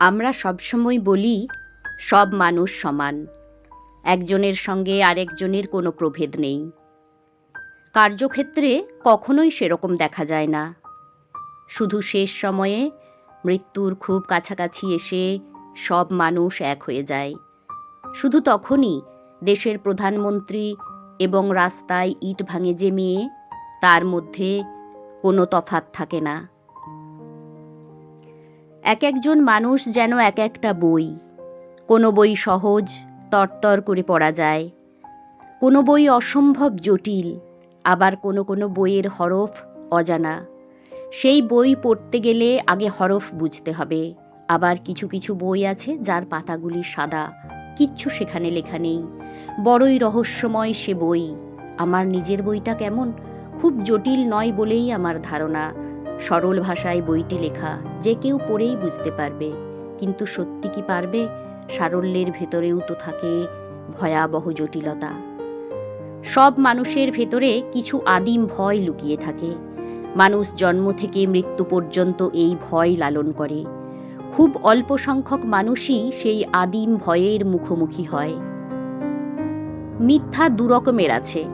আমরা সবসময় বলি, সব মানুষ সমান। একজনের সঙ্গে আরেকজনের কোনো প্রভেদ নেই। কার্যক্ষেত্রে কখনোই সেরকম দেখা যায় না। শুধু শেষ সময়ে মৃত্যুর খুব কাছাকাছি এসে সব মানুষ এক হয়ে যায়। শুধু তখনই দেশের প্রধানমন্ত্রী এবং রাস্তায় ইট ভাঙে যে মেয়ে তার মধ্যে কোনো তফাৎ থাকে না। এক একজন মানুষ যেন এক একটা বই। কোনো বই সহজ, তরতর করে পড়া যায়। কোনো বই অসম্ভব জটিল, আবার কোনো কোনো বইয়ের হরফ অজানা। সেই বই পড়তে গেলে আগে হরফ বুঝতে হবে। আবার কিছু কিছু বই আছে যার পাতাগুলি সাদা। কিচ্ছু সেখানে লেখা নেই। বড়ই রহস্যময় সে বই। আমার নিজের বইটা কেমন? খুব জটিল নয় বলেই আমার ধারণা। সরল ভাষায় বইটি লেখা যে কেউ পড়েই বুঝতে পারবে। কিন্তু সত্যি কি পারবে? সারল্যের ভেতরেও তো থাকে ভয়াবহ জটিলতা। সব মানুষের ভেতরে কিছু আদিম ভয় লুকিয়ে থাকে। মানুষ জন্ম থেকে মৃত্যু পর্যন্ত এই ভয় লালন করে। খুব অল্প সংখ্যক মানুষই সেই আদিম ভয়ের মুখোমুখি হয়। মিথ্যা দুরকমের আছে।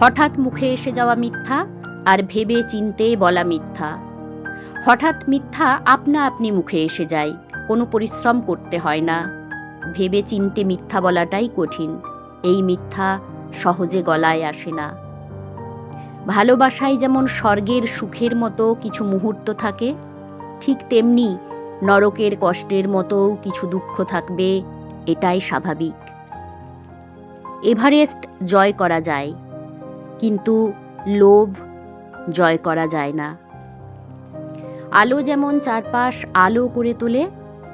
হঠাৎ মুখে এসে যাওয়া মিথ্যা আর ভেবে চিনতে বলা মিথ্যা। হঠাৎ মিথ্যা আপনা আপনি মুখে এসে যায়, কোনো পরিশ্রম করতে হয় না। ভেবে চিনতে মিথ্যা বলাটাই কঠিন, এই মিথ্যা সহজে গলায় আসে না। ভালোবাসায় যেমন স্বর্গের সুখের মতো কিছু মুহূর্ত থাকে, ঠিক তেমনি নরকের কষ্টের মতো কিছু দুঃখ থাকবে, এটাই স্বাভাবিক। এভারেস্ট জয় করা যায়, কিন্তু লোভ জয় করা যায় না। আলো যেমন চারপাশ আলো করে তোলে,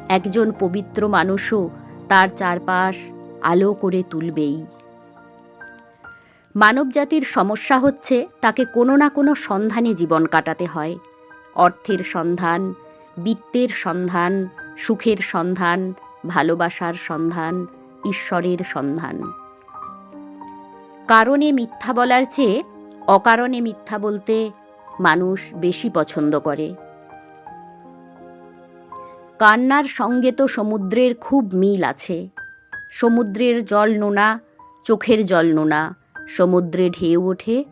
একজন পবিত্র মানুষও তার চারপাশ আলো করে তুলবেই। মানবজাতির সমস্যা হচ্ছে তাকে কোনো না কোনো সন্ধানে জীবন কাটাতে হয়। অর্থের সন্ধান, বিত্তের সন্ধান, সুখের সন্ধান, ভালোবাসার সন্ধান, ঈশ্বরের সন্ধান। কারণে মিথ্যা বলার চেয়ে অকারণে মিথ্যা বলতে মানুষ বেশি পছন্দ করে। কান্নার সঙ্গে তো সমুদ্রের খুব মিল আছে। সমুদ্রের জল নোনা, চোখের জল নোনা, সমুদ্রে ঢেউ ওঠে,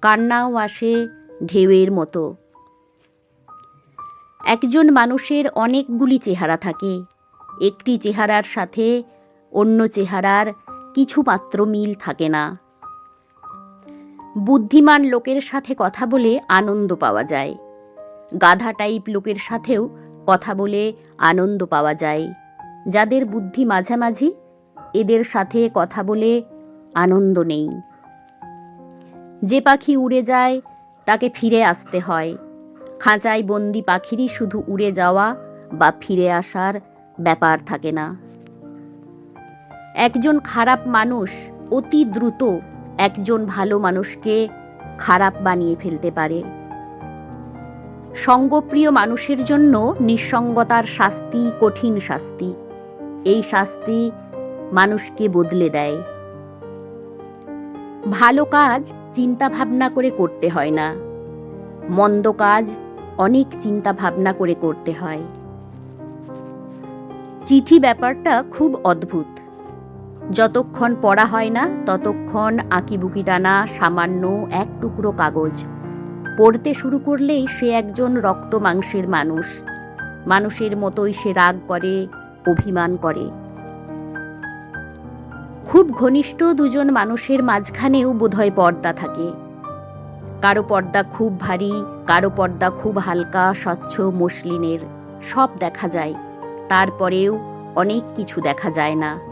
কান্নাও আসে ঢেউয়ের মতো। একজন মানুষের অনেকগুলি চেহারা থাকে। একটি চেহারার সাথে অন্য চেহারার কিছু মাত্র মিল থাকে না। বুদ্ধিমান লোকের সাথে কথা বলে আনন্দ পাওয়া যায়। গাধা টাইপ লোকের সাথেও কথা বলে আনন্দ পাওয়া যায়। যাদের বুদ্ধি মাঝামাঝি, এদের সাথে কথা বলে আনন্দ নেই। যে পাখি উড়ে যায়, তাকে ফিরে আসতে হয়। খাঁচায় বন্দি পাখিরই শুধু উড়ে যাওয়া বা ফিরে আসার ব্যাপার থাকে না। একজন খারাপ মানুষ অতি দ্রুত একজন ভালো মানুষকে খারাপ বানিয়ে ফেলতে পারে। সঙ্গপ্রিয় মানুষের জন্য নিঃসঙ্গতার শাস্তি কঠিন শাস্তি। এই শাস্তি মানুষকে বদলে দেয়। ভালো কাজ চিন্তা ভাবনা করে করতে হয় না। মন্দ কাজ অনেক চিন্তা ভাবনা করে করতে হয়। চিঠি ব্যাপারটা খুব অদ্ভুত। যতক্ষণ পড়া হয় না, ততক্ষণ আঁকিবুকি টানা সামান্য এক টুকরো কাগজ। পড়তে শুরু করলেই সে একজন রক্ত মাংসের মানুষ। মানুষের মতোই সে রাগ করে, অভিমান করে। খুব ঘনিষ্ঠ দুজন মানুষের মাঝখানেও বোধহয় পর্দা থাকে। কারও পর্দা খুব ভারী, কারও পর্দা খুব হালকা, স্বচ্ছ মসলিনের। সব দেখা যায়। তারপরেও অনেক কিছু দেখা যায় না।